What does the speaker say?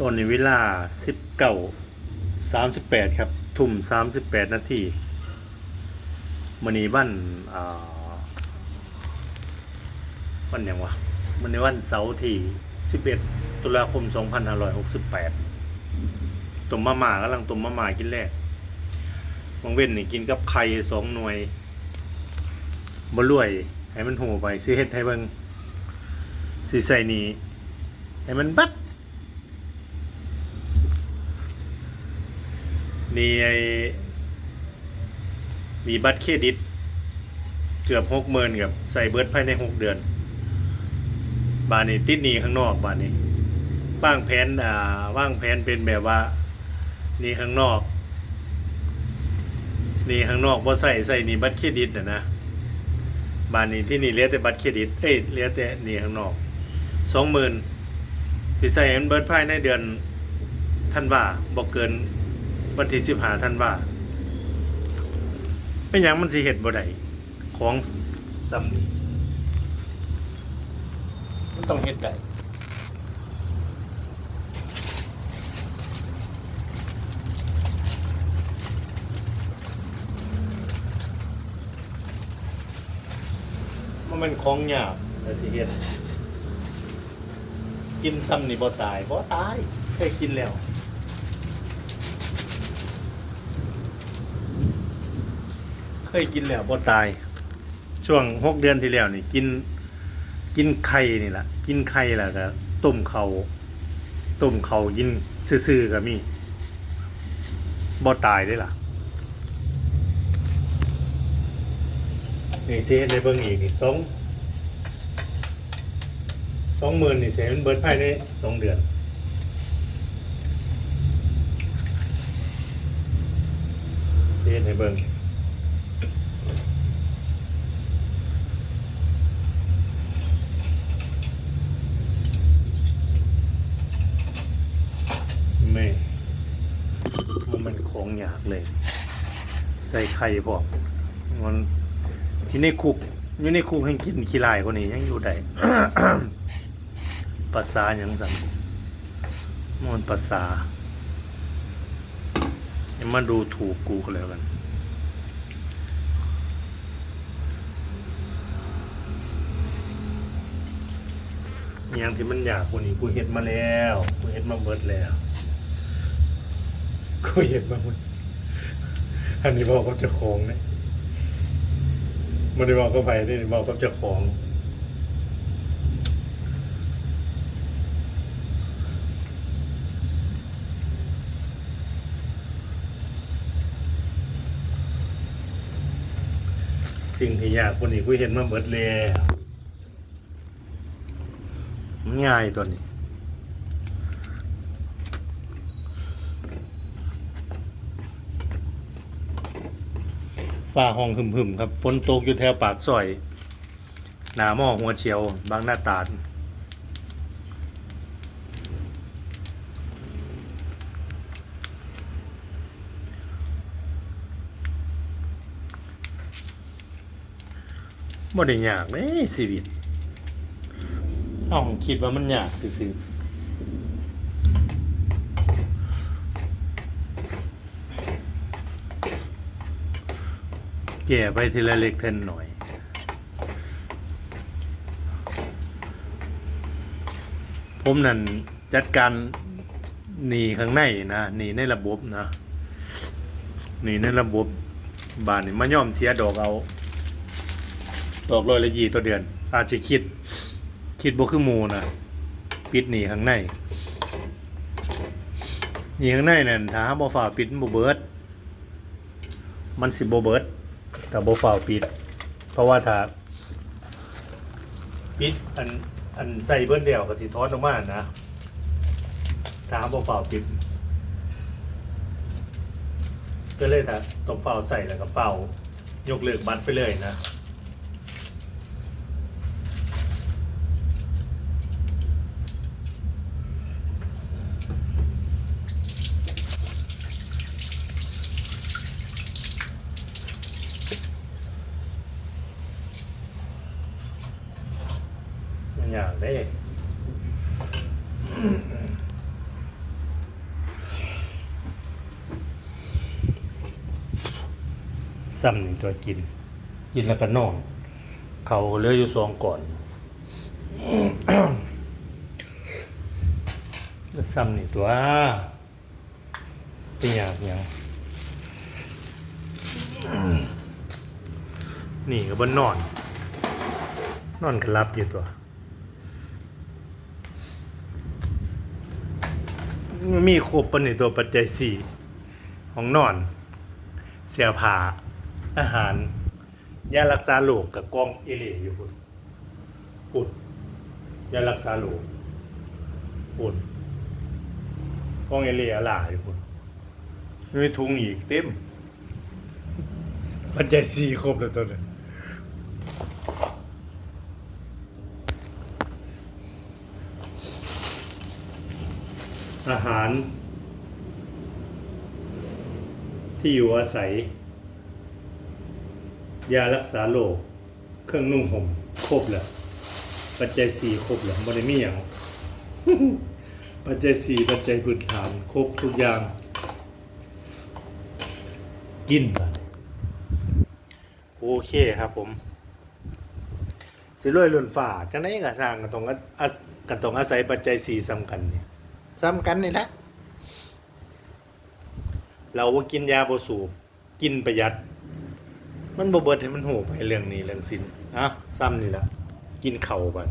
ตอนนี้เวลาสิบเก้าสามสิบแปดครับ ทุ่มสามสิบแปดนาทีมันนี้วันวันอย่างวะมันในวันเสาร์ที่สิบเอ็ดตุลาคมสองพันห้าร้อยหกสิบแปดต้มมะม่ากำลังต้มมะม่ากินแรกบางเว้นนี่กินกับไข่สองหน่วยบรวยให้มันหูไปสิเฮ็ดให้เบิงสิใส่นี่ให้มันบัด นี่ไอมีบัตรเครดิต เกือบหกหมื่นกับใส่เบิร์ดภายในหกเดือน บานนี้ติดหนี้ข้างนอกบานนี้ว่างแผนอ่าว่างแผนเป็นแบบว่าหนี่ข้างนอกหนี่ข้างนอกบ่ใส่ใส่หนี่บัตรเครดิตนะนะบานนี้ที่นี่เหลือแต่บัตรเครดิต เอ้ยเหลือแต่หนี่ข้างนอกสองหมื่นสิใส่เบิร์ดภายในเดือนท่านว่าบอกเกิน วันที่สิบหาท่านว่าเป็นหยังมันสิเห็ดบ่ได้ของซ้ำนี่มันต้องเฮ็ดได้มันเป็นของยากแต่สิเฮ็ดกินซ้ำนี่บ่ตายบ่ตายเคยกินแล้ว เคยกินแล้วบ่ตาย ช่วงหกเดือนที่แล้วนี่กิน กินไข่นี่แหละกินไข่แหล้วก็ต้มเขาต้มเขากินซื่อๆก็มีบ่ตายได้ล่ะนี่เสียในเบิ่งอีกนี่สองสองหมื่นนี่เสียมันเบิดภายในสองเดือนเสียในเบิ่ง ไม่ มันของอยากเลย ใส่ไข่พอกมันที่ในคุกอยู่ในคุกให้กินขี้ลายกว่านี้ยังอยู่ได้ภาษาอย่างสั่นมันภาษาอย่ามาดูถูกกูก็แล้วกันอย่างที่มันอยากกว่านี้กูเห็ดมาแล้วกูเห็ดมาเบิดแล้ว กูเห็ดมาหมดอันนี้บอกกับเจ้าของเนี่ยมันได้บอกกับไปนี่บอกกับเจ้าของสิ่งที่ยากกว่านี้กูเห็นมาเบิดแล้วมันง่ายตัวนี้ ฝ่าห้องหึมๆครับฝนตกอยู่แถวปากซอย หนาหม้อหัวเฉียว บางหน้าตาดบ่ได้ยากเลยชีวิตอ้องคิดว่ามันยากซื่อๆ แก่ไปทีละเล็กเทนหน่อย ผมนั่นจัดการหนีข้างในนะหนีในระบบนะหนีในระบบบานนี่มาย่อมเสียดอกเอา ดอกลอยละยี่ตัวเดือน อาจจะคิด คิดบ่คือหมูนะปิดหนีข้างในหนีข้างในนั่นถ้าบ่ฝ่าปิดบ่เบิด มันสิบ่เบิด แต่บ่ฝ่าปิด เพราะว่าถ้าปิดอันอันใส่เบิ้ลเดียวก็สิทอนออกมานะถ้าโบ่ฝ่าปิด ก็เลยถ้าตรงเฝ้าใส่แล้วก็เฝาโยกเลิกบัตรไปเลยนะ ยากเด้ซ้ำหนึ่งตัวกิน กินแล้วก็นอน เขาเลืออยู่ซองก่อนซ้ำหนึ่งตัวเป็นอย่างอย่างนี่ก็บนนอน นอนกรับอยู่ตัว มีครบปะในตัวปัจจัยสี่ของนอน เสียผ้าอาหาร ยารักษาโรคกับกองเอเลีอยู่พุ่นพุ่นยารักษาโรคพุ่นกองเอเลียหลายอยู่พุ่นมีถุงอีกเต็มปัจจัยสี่ครบแล้วตัวนี้ อาหาร ที่อยู่อาศัย ยารักษาโรคเครื่องนุ่งห่มครบแล้วปัจจัยสี่ครบแล้วบ่ได้มีหยังปัจจัยสี่ปัจจัยพื้นฐานครบทุกอย่าง กินโอเคครับผม สิรวยลุนฝ่าจังไดก็สร้างก็ต้องก็ต้องอาศัยปัจจัยสี่สำคัญเนี่ย ซ้ำกันนี่แหละ เราว่ากินยาบสูบกินประหยัด มันบ่เบิดให้มันโหไปเรื่องนี้เรื่องสินอะซ้ำนี่แหละกินเข่าวบัด